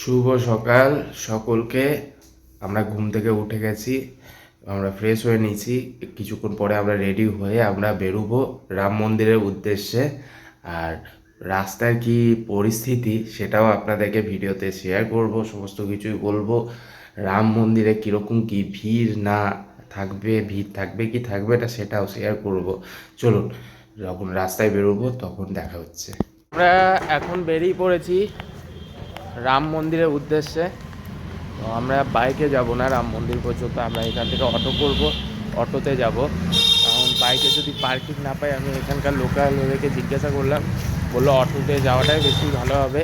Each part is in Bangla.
শুভ সকাল সকলকে। আমরা ঘুম থেকে উঠে গেছি, আমরা ফ্রেশ হয়ে নিয়েছি। কিছুক্ষণ পরে আমরা রেডি হয়ে আমরা বেরোবো রাম মন্দিরের উদ্দেশ্যে। আর রাস্তার কি পরিস্থিতি সেটাও আপনাদেরকে ভিডিওতে শেয়ার করব, সমস্ত কিছুই বলব। রাম মন্দিরে কীরকম কি ভিড় না থাকবে, ভিড় থাকবে কি থাকবে না সেটাও শেয়ার করব। চলুন, যখন রাস্তায় বেরোবো তখন দেখা হচ্ছে। আমরা এখন বেরিয়ে পড়েছি রাম মন্দিরের উদ্দেশ্যে। তো আমরা বাইকে যাব না, রাম মন্দির পর্যন্ত আমরা এখান থেকে অটো করব, অটোতে যাব। কারণ বাইকে যদি পার্কিং না পাই, আমি এখানকার লোকাল ওদেরকে জিজ্ঞাসা করলাম, বলল অটোতে যাওয়াটাই বেশি ভালো হবে।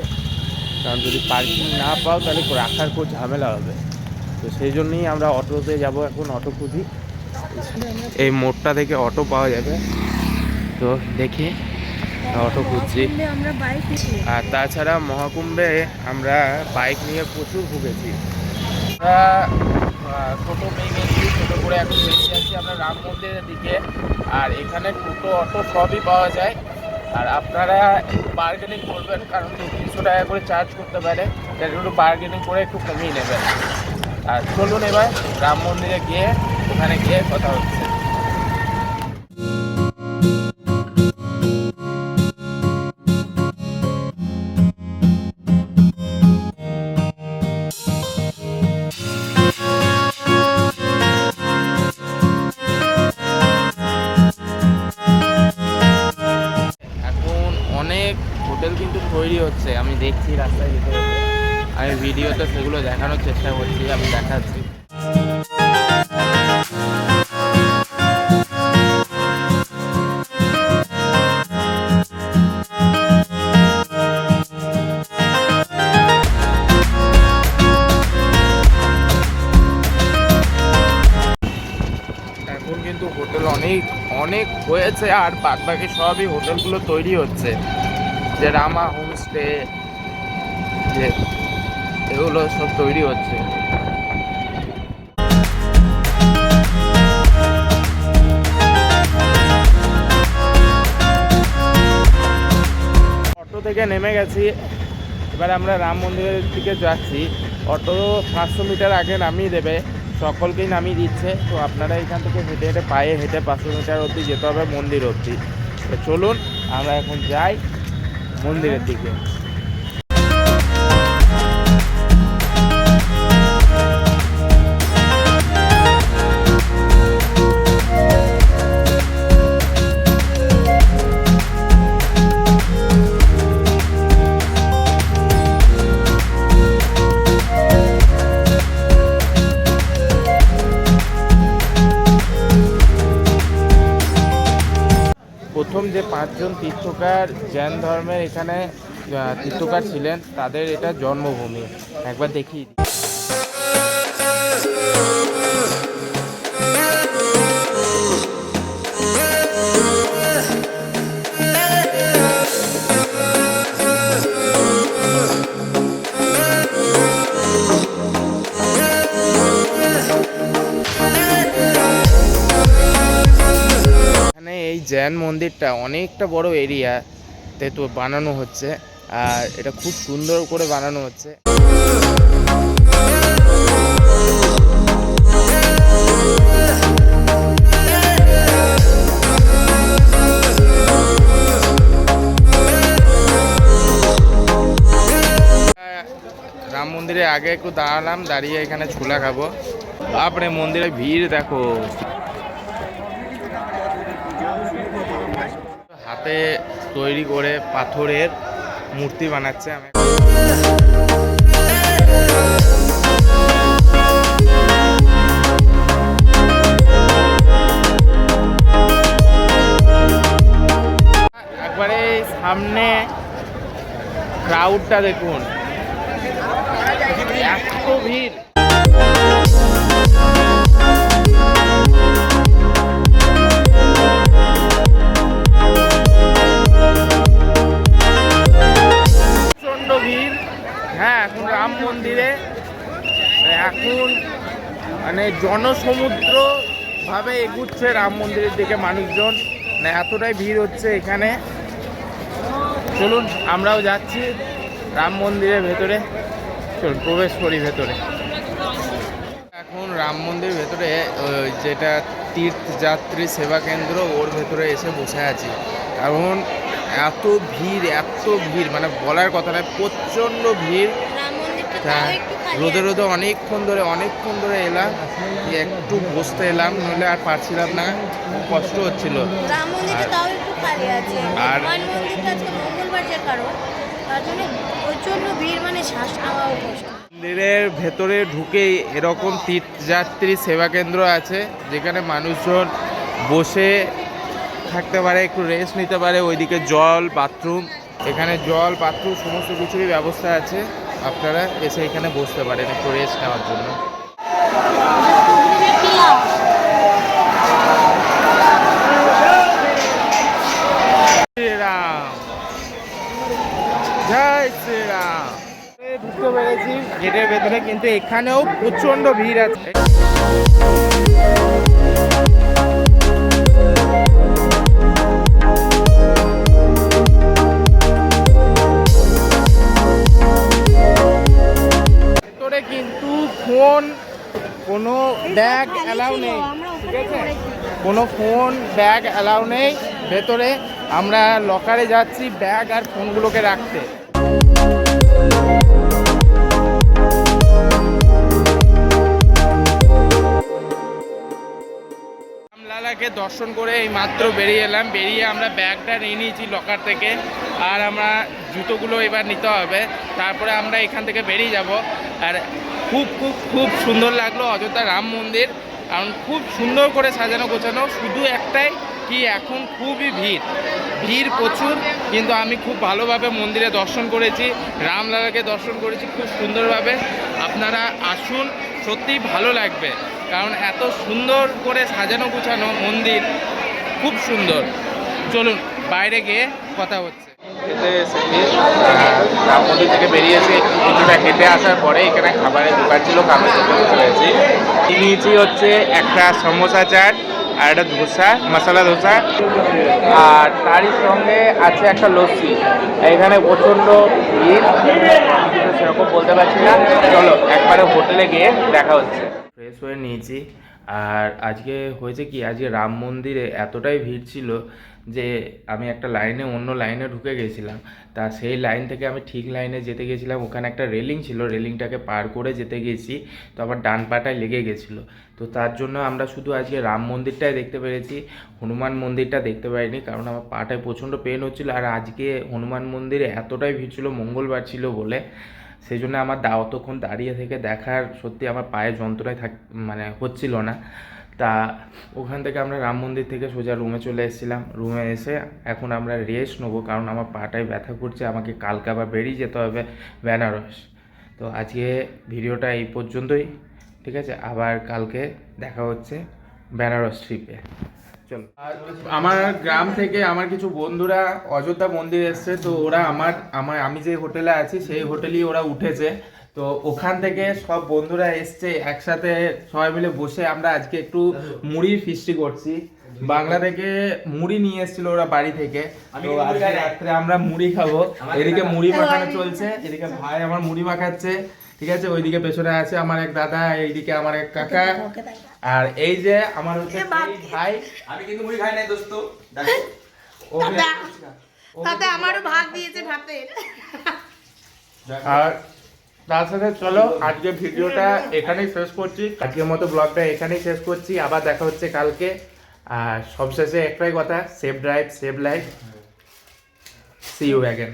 কারণ যদি পার্কিং না পাও, তাহলে রাখার খুব ঝামেলা হবে। তো সেই জন্যই আমরা অটোতে যাব এখন, অটো খুঁজি। এই মোড়টা থেকে অটো পাওয়া যাবে। তো দেখি। অটো খুঁজছি আর তাছাড়া মহাকুম্ভে আমরা বাইক নিয়ে প্রচুর ভুগেছি আমরা টোটো পেয়ে গেছি টোটো করে এখন বেরিয়ে যাচ্ছি আমরা রাম মন্দিরের দিকে। আর এখানে টোটো অটো সবই পাওয়া যায়। আর আপনারা বার্গেনিং করবেন কারণ তিনশো টাকা করে চার্জ করতে পারে। তাই একটু বার্গেনিং করে একটু কমিয়ে নেবেন। আর চলুন এবার রাম মন্দিরে গিয়ে ওখানে গিয়ে কথা হচ্ছে। হোটেল কিন্তু তৈরি হচ্ছে। আমি দেখছি রাস্তায় যেতে। আমি ভিডিওতে সেগুলো দেখানোর চেষ্টা করছি, আমি দেখাচ্ছি। হোটেল অনেক অনেক হয়েছে আর বাদ বাকি সবই হোটেলগুলো তৈরি হচ্ছে। যে রামা হোমস্টে যে এগুলো সব তৈরি হচ্ছে। অটো থেকে নেমে গেছি। এবার আমরা রাম মন্দিরের দিকে যাচ্ছি। অটো পাঁচশো মিটার আগে নামিয়ে দেবে। সকলকেই নামিয়ে দিচ্ছে। তো আপনারা এখান থেকে হেঁটে হেঁটে পায়ে হেঁটে পাঁচশো মিটার অবধি যেতে হবে মন্দির অবধি। চলুন, আমরা এখন যাই। মন্দিরের দিকে। প্রথম যে পাঁচজন তীর্থকার জৈন ধর্মের এখানে তীর্থকার ছিলেন তাদের এটা জন্মভূমি। একবার দেখিয়ে জৈন মন্দিরটা অনেকটা বড় এরিয়াতে তো বানানো হচ্ছে, আর এটা খুব সুন্দর করে বানানো হচ্ছে। রাম মন্দিরে আগে একটু দাঁড়ালাম, দাঁড়িয়ে এখানে ছোলা খাব। বাপরে, মন্দিরে ভিড় দেখো। হাতে তৈরি করে পাথরের মূর্তি বানাচ্ছে আমি। একবারে সামনে ক্রাউডটা দেখুন। এত ভিড়। মানে জনসমুদ্র এগুচ্ছে রাম মন্দিরের দিকে মানুষজন। মানে এতটাই ভিড় হচ্ছে এখানে। চলুন, আমরাও যাচ্ছি রাম মন্দিরের ভেতরে। চলুন, প্রবেশ করি ভেতরে। এখন রাম মন্দির ভেতরে যেটা তীর্থযাত্রী সেবা কেন্দ্র, ওর ভেতরে এসে বসে আছি। কারণ এত ভিড় এত ভিড় মানে বলার কথা নয়, প্রচণ্ড ভিড়। তা রোদে রোদে অনেকক্ষণ ধরে অনেকক্ষণ ধরে এলাম একটু বসতে এলাম নইলে আর পারছিলাম না খুব কষ্ট হচ্ছিল। আর- মানে মন্দিরের ভেতরে ঢুকেই এরকম তীর্থযাত্রী সেবা কেন্দ্র আছে যেখানে মানুষজন বসে থাকতে পারে একটু রেস্ট নিতে পারে ওইদিকে জল বাথরুম এখানে জল বাথরুম সমস্ত কিছুরই ব্যবস্থা আছে। আপনারা এসে এখানে বসতে পারেন, একটু রেস্ট নেওয়ার জন্য। জয় ঢুকতে পেরেছি গেটের ভেতরে কিন্তু এখানেও প্রচণ্ড ভিড় আছে। ফোন কোনো ব্যাগ অ্যালাউ নেই ঠিক আছে? কোনো ফোন ব্যাগ অ্যালাউ নেই ভেতরে আমরা লকারে যাচ্ছি ব্যাগ আর ফোনগুলোকে রাখতে। রামলালাকে দর্শন করে এই মাত্র বেরিয়ে এলাম। বেরিয়ে আমরা ব্যাগটা নিয়ে নিয়েছি লকার থেকে আর আমরা জুতোগুলো এবার নিতে হবে। তারপরে আমরা এখান থেকে বেরিয়ে যাব। আর খুব খুব খুব সুন্দর লাগল অযোধ্যা রাম মন্দির। কারণ খুব সুন্দর করে সাজানো গোছানো, শুধু একটাই কি এখন খুবই ভিড়। ভিড় প্রচুর, কিন্তু আমি খুব ভালোভাবে মন্দিরে দর্শন করেছি রামলালাকে দর্শন করেছি খুব সুন্দরভাবে। আপনারা আসুন, সত্যিই ভালো লাগবে। কারণ এত সুন্দর করে সাজানো গুছানো মন্দির, খুব সুন্দর। চলুন, বাইরে গিয়ে কথা হচ্ছে। খেতে এসেছি রাম মন্দির থেকে বেরিয়েছি একটু কিছুটা হেঁটে আসার পরে এখানে খাবারের দোকান ছিল খাবার দোকানে চলেছি নিয়েছি হচ্ছে একটা সমোসা চাট আর একটা ধোসা, মশলা ধোসা। আর তারই সঙ্গে আছে একটা লস্যি। এখানে প্রচণ্ড ভিড়, সেরকম বলতে পারছি না। চলো, একবারে হোটেলে গিয়ে দেখা হচ্ছে। ফ্রেশ হয়ে নিয়েছি। আর আজকে হয়েছে কি? আজকে রাম মন্দিরে এতটাই ভিড় ছিল যে আমি একটা লাইনে অন্য লাইনে ঢুকে গেছিলাম। তা সেই লাইন থেকে আমি ঠিক লাইনে যেতে গেছিলাম। ওখানে একটা রেলিং ছিল। রেলিংটাকে পার করে যেতে গেছি। তো আবার ডান পাটায় লেগে গেছিল। তো তার জন্য আমরা শুধু আজকে রাম মন্দিরটাই দেখতে পেরেছি। হনুমান মন্দিরটা দেখতে পারিনি কারণ আমার পাটায় প্রচণ্ড পেন হচ্ছিল। আর আজকে হনুমান মন্দিরে এতটাই ভিড় ছিল, মঙ্গলবার ছিল বলে। সেই জন্য আমার দা অতক্ষণ দাঁড়িয়ে থেকে দেখার সত্যি আমার পায়ে যন্ত্রণায় থাক মানে হচ্ছিল না। তা ওখান থেকে আমরা রাম মন্দির থেকে সোজা রুমে চলে এসেছিলাম। রুমে এসে এখন আমরা রেস্ট নেব, কারণ আমার পাটায় ব্যথা করছে, আমাকে কালকে আবার বেরিয়ে যেতে হবে বেনারস। তো আজকে ভিডিওটা এই পর্যন্তই, ঠিক আছে? আবার কালকে দেখা হচ্ছে বেনারস ট্রিপে চলো। আমার গ্রাম থেকে আমার কিছু বন্ধুরা অযোধ্যা মন্দির এসছে, তো ওরা আমার আমার, আমি যে হোটেলে আছি, সেই হোটেলেই ওরা উঠেছে। তো ওখান থেকে সব বন্ধুরা এসছে একসাথে সবাই মিলে বসে আমরা আজকে একটু মুড়ির ফিস্টি করছি। বাংলা থেকে মুড়ি নিয়ে এসেছিল ওরা বাড়ি থেকে। তো আজকে রাত্রে আমরা মুড়ি খাব। এদিকে মুড়ি মাখানো চলছে এদিকে ভাই আমার মুড়ি মাখাচ্ছে ঠিক আছে? ওইদিকে পেছনে আছে আমার এক দাদা এইদিকে আমার এক কাকা। আর এই যে আমার হচ্ছে ভাই। আমি কিন্তু মুড়ি খাই নাই দোস্ত। ওকে আমারও ভাগ দিয়েছে ভাতের। আর তার সাথে চলো, আজকে ভিডিওটা এখানেই শেষ করছি। আজকের মতো ব্লগটা এখানেই শেষ করছি। আবার দেখা হচ্ছে কালকে। আর সবশেষে একটাই কথা save drive save life see you again